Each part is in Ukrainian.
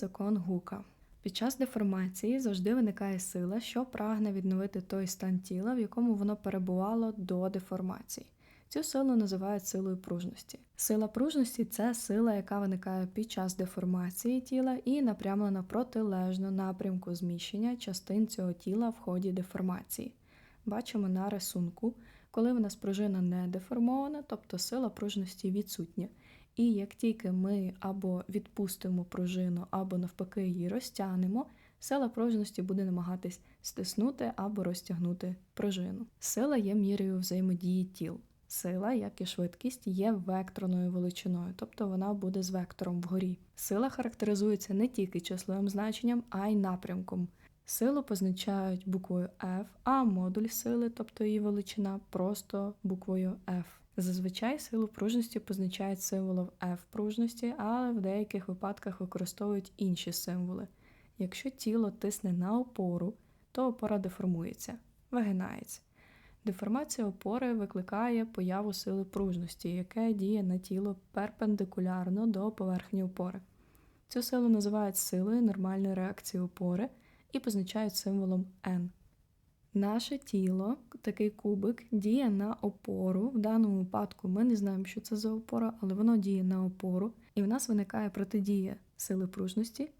Закон Гука. Під час деформації завжди виникає сила, що прагне відновити той стан тіла, в якому воно перебувало до деформації. Цю силу називають силою пружності. Сила пружності це сила, яка виникає під час деформації тіла і напрямлена протилежно напрямку зміщення частин цього тіла в ході деформації. Бачимо на рисунку, коли в нас пружина не деформована, тобто сила пружності відсутня. І як тільки ми або відпустимо пружину, або навпаки її розтягнемо, сила пружності буде намагатись стиснути або розтягнути пружину. Сила є мірою взаємодії тіл. Сила, як і швидкість, є векторною величиною, тобто вона буде з вектором вгорі. Сила характеризується не тільки числовим значенням, а й напрямком. Силу позначають буквою F, а модуль сили, тобто її величина, просто буквою F. Зазвичай силу пружності позначають символом F пружності, але в деяких випадках використовують інші символи. Якщо тіло тисне на опору, то опора деформується, вигинається. Деформація опори викликає появу сили пружності, яке діє на тіло перпендикулярно до поверхні опори. Цю силу називають силою нормальної реакції опори і позначають символом N. Наше тіло, такий кубик, діє на опору. В даному випадку ми не знаємо, що це за опора, але воно діє на опору, і в нас виникає протидія сили пружності,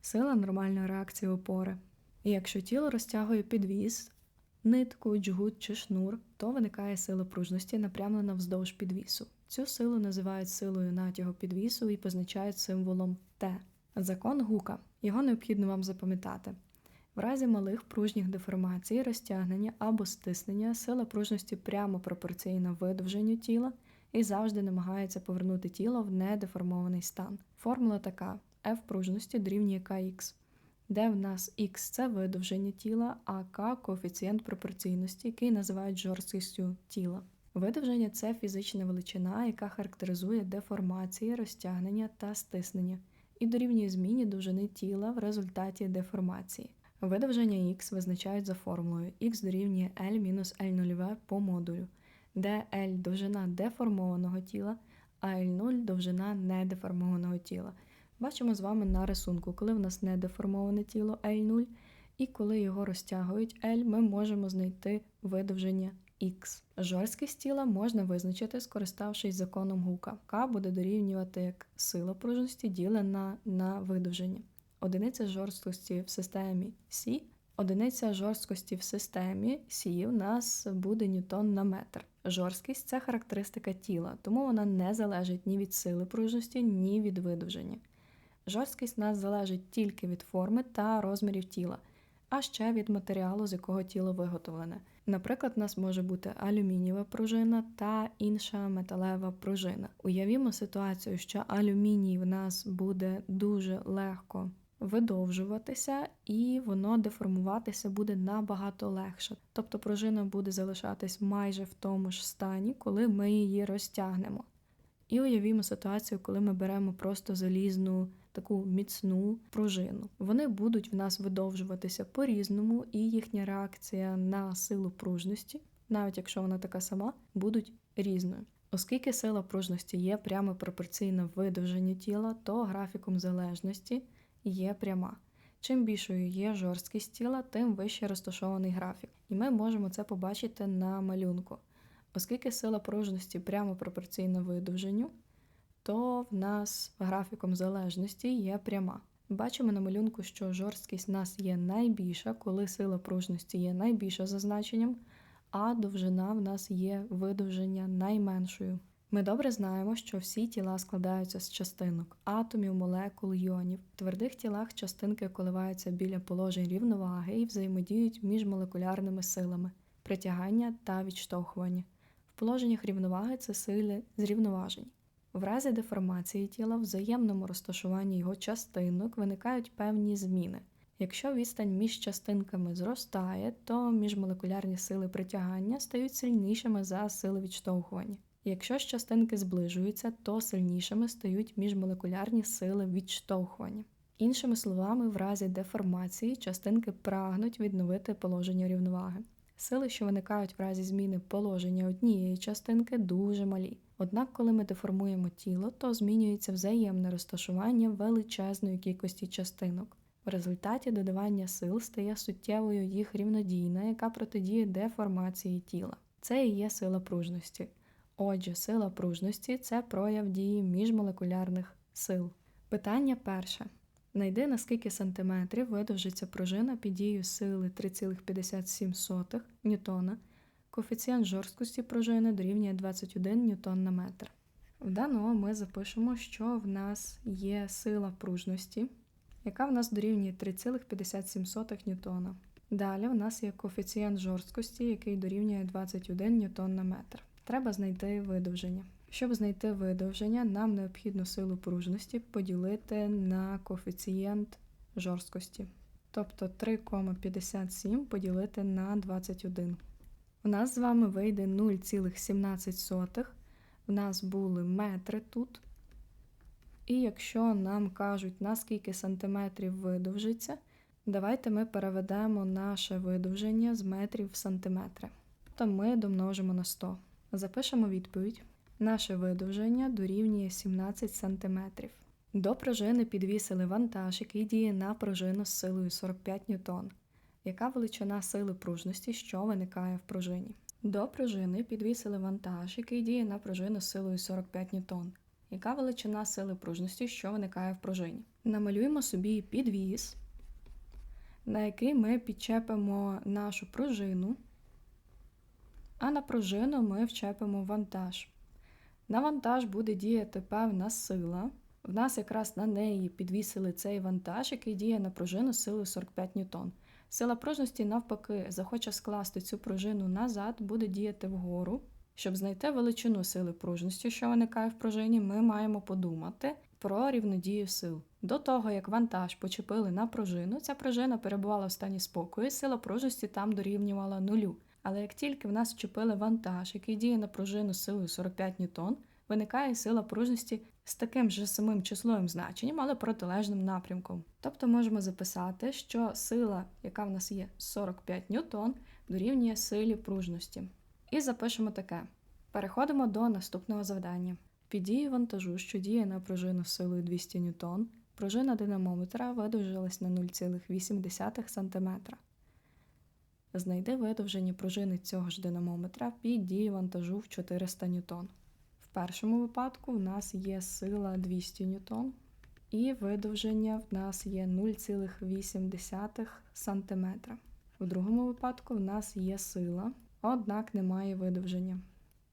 сила нормальної реакції опори. І якщо тіло розтягує підвіз, нитку, джгут чи шнур, то виникає сила пружності, напрямлена вздовж підвісу. Цю силу називають силою натягу підвісу і позначають символом Т. Закон гука. Його необхідно вам запам'ятати. В разі малих пружніх деформацій, розтягнення або стиснення сила пружності прямо пропорційна видовженню тіла і завжди намагається повернути тіло в недеформований стан. Формула така: F пружності дорівнює Kx, де в нас X це видовження тіла, а K коефіцієнт пропорційності, який називають жорсткістю тіла. Видовження це фізична величина, яка характеризує деформації, розтягнення та стиснення, і дорівнює зміні довжини тіла в результаті деформації. Видовження х визначають за формулою х дорівнює L мінус L0 по модулю, де L довжина деформованого тіла, а L0 довжина недеформованого тіла. Бачимо з вами на рисунку, коли в нас недеформоване тіло L0, і коли його розтягують L, ми можемо знайти видовження Х. Жорсткість тіла можна визначити, скориставшись законом Гука. К буде дорівнювати як сила пружності ділена на видовження одиниця жорсткості в системі Сі. Одиниця жорсткості в системі Сі у нас буде ньютон на метр. Жорсткість це характеристика тіла, тому вона не залежить ні від сили пружності, ні від видовження. Жорсткість нас залежить тільки від форми та розмірів тіла, а ще від матеріалу, з якого тіло виготовлене. Наприклад, у нас може бути алюмінієва пружина та інша металева пружина. Уявімо ситуацію, що алюміній в нас буде дуже легко видовжуватися, і воно деформуватися буде набагато легше. Тобто пружина буде залишатись майже в тому ж стані, коли ми її розтягнемо. І уявімо ситуацію, коли ми беремо просто залізну таку міцну пружину. Вони будуть в нас видовжуватися по-різному, і їхня реакція на силу пружності, навіть якщо вона така сама, будуть різною. Оскільки сила пружності є прямо пропорційна видовженню тіла, то графіком залежності є пряма. Чим більшою є жорсткість тіла, тим вище розташований графік. І ми можемо це побачити на малюнку. Оскільки сила пружності прямо пропорційна видовженню, то в нас графіком залежності є пряма. Бачимо на малюнку, що жорсткість в нас є найбільша, коли сила пружності є найбільша за значенням, а довжина в нас є видовження найменшою. Ми добре знаємо, що всі тіла складаються з частинок, атомів, молекул, йонів. В твердих тілах частинки коливаються біля положень рівноваги і взаємодіють між молекулярними силами, притягання та відштовхування. В положеннях рівноваги це сили зрівноважень. В разі деформації тіла в взаємному розташуванні його частинок виникають певні зміни. Якщо відстань між частинками зростає, то міжмолекулярні сили притягання стають сильнішими за сили відштовхування. Якщо ж частинки зближуються, то сильнішими стають міжмолекулярні сили відштовхування. Іншими словами, в разі деформації частинки прагнуть відновити положення рівноваги. Сили, що виникають в разі зміни положення однієї частинки, дуже малі. Однак, коли ми деформуємо тіло, то змінюється взаємне розташування величезної кількості частинок. В результаті додавання сил стає суттєвою їх рівнодійна, яка протидіє деформації тіла. Це і є сила пружності. Отже, сила пружності це прояв дії міжмолекулярних сил. Питання перше. Найди на скільки сантиметрів видовжиться пружина під дією сили 3,57 ньютона. Коефіцієнт жорсткості пружини дорівнює 21 ньютон на метр. В даному ми запишемо, що в нас є сила пружності, яка в нас дорівнює 3,57 ньютона. Далі в нас є коефіцієнт жорсткості, який дорівнює 21 ньютон на метр. Треба знайти видовження. Щоб знайти видовження, нам необхідно силу пружності поділити на коефіцієнт жорсткості. Тобто 3,57 поділити на 21. У нас з вами вийде 0,17. В нас були метри тут. І якщо нам кажуть, на скільки сантиметрів видовжиться, давайте ми переведемо наше видовження з метрів в сантиметри. То ми домножимо на 100. Запишемо відповідь. Наше видовження дорівнює 17 см. До пружини підвісили вантаж, який діє на пружину з силою 45 ньютон. Яка величина сили пружності, що виникає в пружині? До пружини підвісили вантаж, який діє на пружину з силою 45 ньютон. Яка величина сили пружності, що виникає в пружині? Намалюємо собі підвіс, на який ми підчепимо нашу пружину, а на пружину ми вчепимо вантаж. На вантаж буде діяти певна сила. В нас якраз на неї підвісили цей вантаж, який діє на пружину силою 45 ньютон. Сила пружності, навпаки, захоче скласти цю пружину назад, буде діяти вгору. Щоб знайти величину сили пружності, що виникає в пружині, ми маємо подумати про рівнодію сил. До того, як вантаж почепили на пружину, ця пружина перебувала в стані спокою, сила пружності там дорівнювала нулю. Але як тільки в нас вчепили вантаж, який діє на пружину силою 45 ньютон, виникає сила пружності з таким же самим числовим значенням, але протилежним напрямком. Тобто можемо записати, що сила, яка в нас є 45 ньютон, дорівнює силі пружності. І запишемо таке. Переходимо до наступного завдання. Під дією вантажу, що діє на пружину силою 200 ньютон, пружина динамометра видовжилась на 0,8 см. Знайди видовжені пружини цього ж динамометра під дією вантажу в 400 ньютон. В першому випадку в нас є сила 200 ньютон, і видовження в нас є 0,8 см. В другому випадку в нас є сила, однак немає видовження.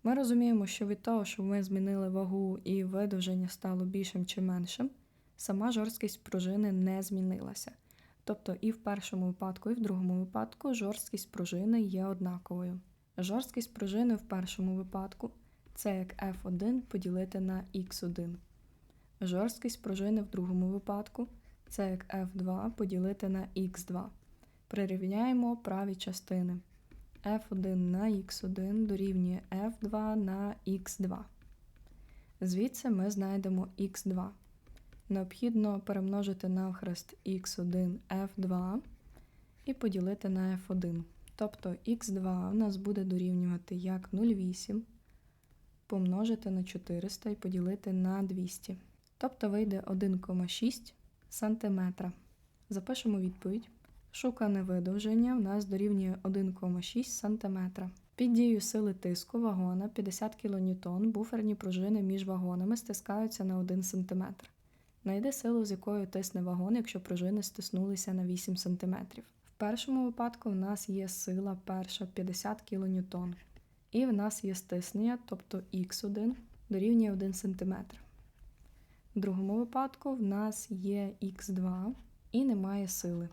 Ми розуміємо, що від того, що ми змінили вагу і видовження стало більшим чи меншим, сама жорсткість пружини не змінилася. Тобто і в першому випадку, і в другому випадку жорсткість пружини є однаковою. Жорсткість пружини в першому випадку це як F1 поділити на X1. Жорсткість пружини в другому випадку це як F2 поділити на X2. Прирівняємо праві частини. F1 на X1 дорівнює F2 на X2. Звідси ми знайдемо X2. Необхідно перемножити навхрест x1 f2 і поділити на f1. Тобто х2 у нас буде дорівнювати як 0,8 помножити на 400 і поділити на 200. Тобто вийде 1,6 см. Запишемо відповідь. Шукане видовження у нас дорівнює 1,6 см. Під дією сили тиску вагона 50 кН буферні пружини між вагонами стискаються на 1 см. Найди силу, з якою тисне вагон, якщо пружини стиснулися на 8 см. В першому випадку в нас є сила перша 50 кН. І в нас є стиснення, тобто х1 дорівнює 1 см. В другому випадку в нас є х2 і немає сили.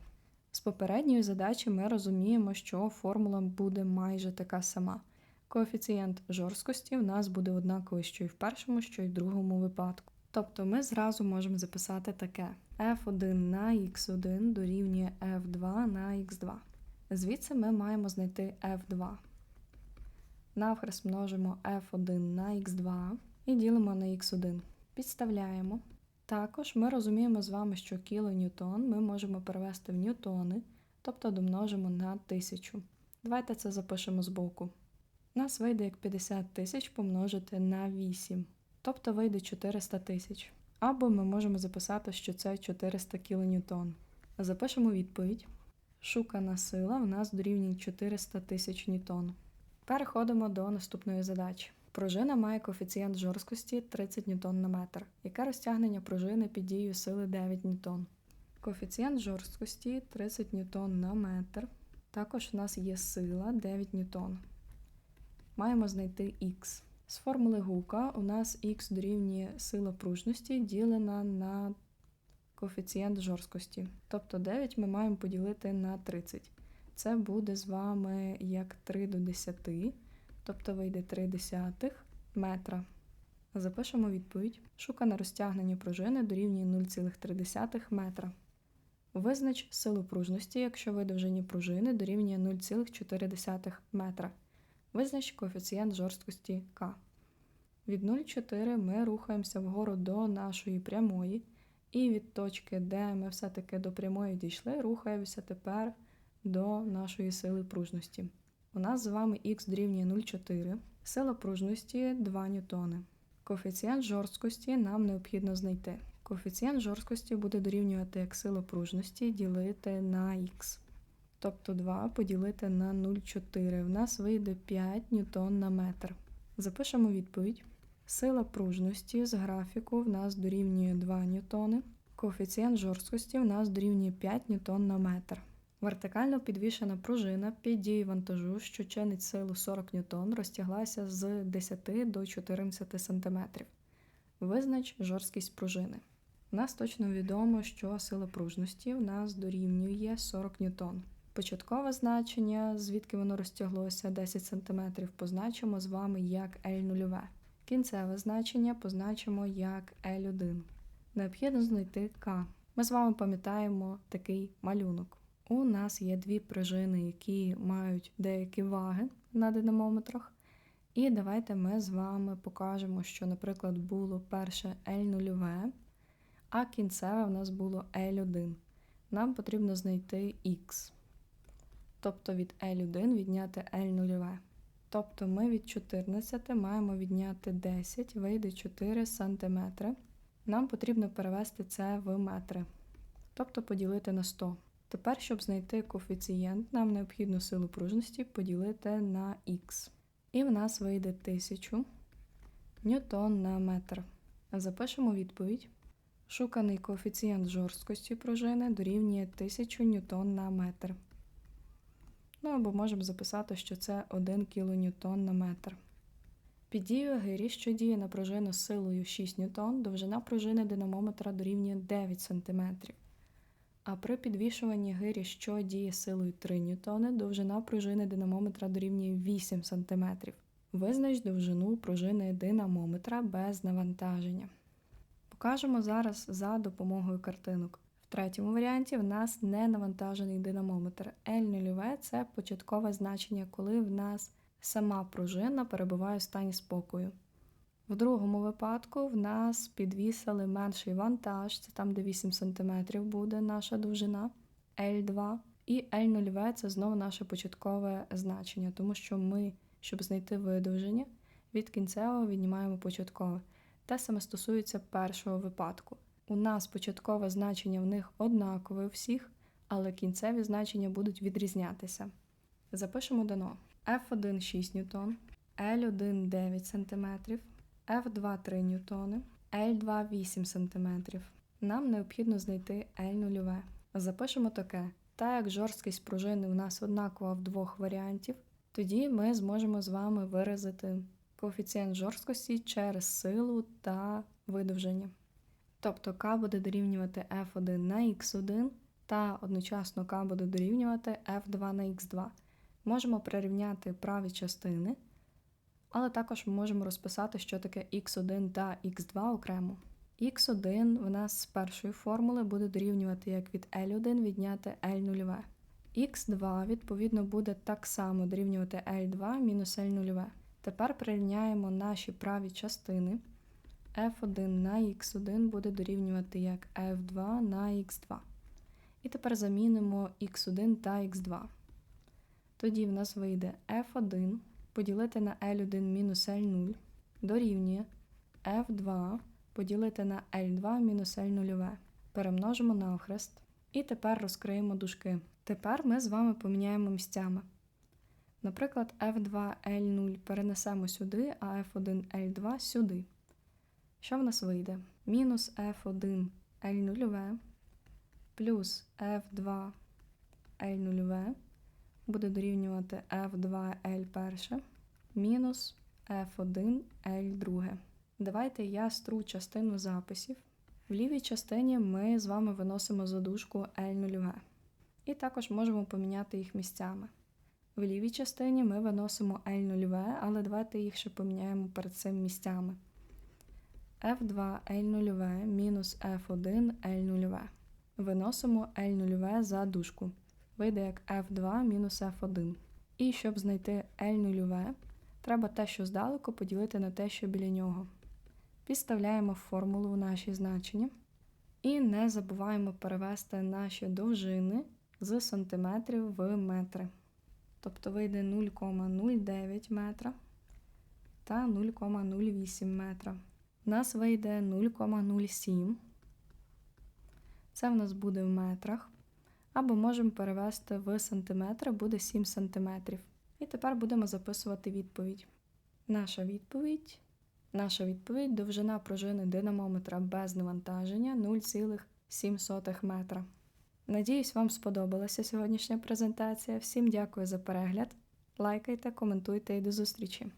З попередньої задачі ми розуміємо, що формула буде майже така сама. Коефіцієнт жорсткості в нас буде однаковий що і в першому, що і в другому випадку. Тобто ми зразу можемо записати таке: f1 на x1 дорівнює f2 на x2. Звідси ми маємо знайти f2. Навхрест множимо f1 на x2 і ділимо на x1. Підставляємо. Також ми розуміємо з вами, що кілоньютон ми можемо перевести в ньютони, тобто домножимо на 1000. Давайте це запишемо збоку. Нас вийде як 50 тисяч помножити на 8, тобто вийде 400 тисяч. Або ми можемо записати, що це 400 кН. Запишемо відповідь. Шукана сила в нас дорівнює 400 тисяч ньютон. Переходимо до наступної задачі. Пружина має коефіцієнт жорсткості 30 ньютон на метр. Яке розтягнення пружини під дією сили 9 ньютон? Коефіцієнт жорсткості 30 ньютон на метр. Також в нас є сила 9 ньютон. Маємо знайти х. З формули гука у нас х дорівнює сила пружності ділена на коефіцієнт жорсткості. Тобто 9 ми маємо поділити на 30. Це буде з вами як 3 до 10, тобто вийде 3 десятих метра. Запишемо відповідь. Шукане розтягнення пружини дорівнює 0,3 метра. Визнач силу пружності, якщо видовжені пружини дорівнює 0,4 метра. Визнач коефіцієнт жорсткості К. Від 0,4 ми рухаємося вгору до нашої прямої, і від точки, де ми все-таки до прямої дійшли, рухаємося тепер до нашої сили пружності. У нас з вами х дорівнює 0,4, сила пружності 2 ньютони. Коефіцієнт жорсткості нам необхідно знайти. Коефіцієнт жорсткості буде дорівнювати як сила пружності ділити на х. Тобто 2 поділити на 0,4. В нас вийде 5 ньютон на метр. Запишемо відповідь. Сила пружності з графіку в нас дорівнює 2 ньютони. Коефіцієнт жорсткості в нас дорівнює 5 ньютон на метр. Вертикально підвішена пружина під дією вантажу, що чинить силу 40 ньютон, розтяглася з 10 до 14 см. Визнач жорсткість пружини. У нас точно відомо, що сила пружності в нас дорівнює 40 ньютон. Початкове значення, звідки воно розтяглося 10 см, позначимо з вами як L0. Кінцеве значення позначимо як L1. Необхідно знайти К. Ми з вами пам'ятаємо такий малюнок. У нас є дві пружини, які мають деякі ваги на динамометрах. І давайте ми з вами покажемо, що, наприклад, було перше L0, а кінцеве в нас було L1. Нам потрібно знайти Х. Тобто від L1 відняти L0. Тобто ми від 14 маємо відняти 10, вийде 4 см. Нам потрібно перевести це в метри, тобто поділити на 100. Тепер, щоб знайти коефіцієнт, нам необхідно силу пружності поділити на х. І в нас вийде 1000 ньютон на метр. Запишемо відповідь. Шуканий коефіцієнт жорсткості пружини дорівнює 1000 ньютон на метр. Ну або можемо записати, що це 1 кН на метр. Під дією гирі, що діє на пружину з силою 6 ньютон, довжина пружини динамометра дорівнює 9 см. А при підвішуванні гирі, що діє силою 3 ньютони, довжина пружини динамометра дорівнює 8 см. Визнач довжину пружини динамометра без навантаження. Покажемо зараз за допомогою картинок. Третьому варіанті в нас не навантажений динамометр. L0 це початкове значення, коли в нас сама пружина перебуває в стані спокою. В другому випадку в нас підвісили менший вантаж, це там, де 8 см буде наша довжина L2. І L0 це знову наше початкове значення, тому що ми, щоб знайти видовження, від кінцевого віднімаємо початкове. Те саме стосується першого випадку. У нас початкове значення в них однакове у всіх, але кінцеві значення будуть відрізнятися. Запишемо дано. F1 6 ньютон, L1 9 см, F2 3 ньютони, L2 8 см. Нам необхідно знайти L0. Запишемо таке. Так як жорсткість пружини у нас однакова в двох варіантів, тоді ми зможемо з вами виразити коефіцієнт жорсткості через силу та видовження. Тобто К буде дорівнювати F1 на X1 та одночасно К буде дорівнювати F2 на X2. Можемо прирівняти праві частини, але також ми можемо розписати, що таке x1 та x2 окремо. x1 в нас з першої формули буде дорівнювати як від L1 відняти L0. x2, відповідно, буде так само дорівнювати L2 мінус L0. Тепер прирівняємо наші праві частини. F1 на x1 буде дорівнювати як F2 на x2. І тепер замінимо x1 та x2. Тоді в нас вийде F1 поділити на L1 мінус L0 дорівнює F2 поділити на L2 мінус L0. Перемножимо навхрест. І тепер розкриємо дужки. Тепер ми з вами поміняємо місцями. Наприклад, F2 L0 перенесемо сюди, а F1 L2 сюди. Що в нас вийде? Мінус F1 L0 плюс F2 L0 буде дорівнювати F2 L1 мінус F1 L2. Давайте я стру частину записів. В лівій частині ми з вами виносимо задушку L0. І також можемо поміняти їх місцями. В лівій частині ми виносимо L0, але давайте їх ще поміняємо перед цим місцями. F2 L0 мінус F1 L0. Виносимо L0 за дужку. Вийде як F2 мінус F1. І щоб знайти L0, треба те, що здалеку, поділити на те, що біля нього. Підставляємо формулу в наші значення. І не забуваємо перевести наші довжини з сантиметрів в метри. Тобто вийде 0,09 метра та 0,08 метра. У нас вийде 0,07. Це в нас буде в метрах. Або можемо перевести в сантиметри, буде 7 сантиметрів. І тепер будемо записувати відповідь. Наша відповідь. Наша відповідь довжина пружини динамометра без навантаження 0,7 метра. Надіюсь, вам сподобалася сьогоднішня презентація. Всім дякую за перегляд. Лайкайте, коментуйте і до зустрічі!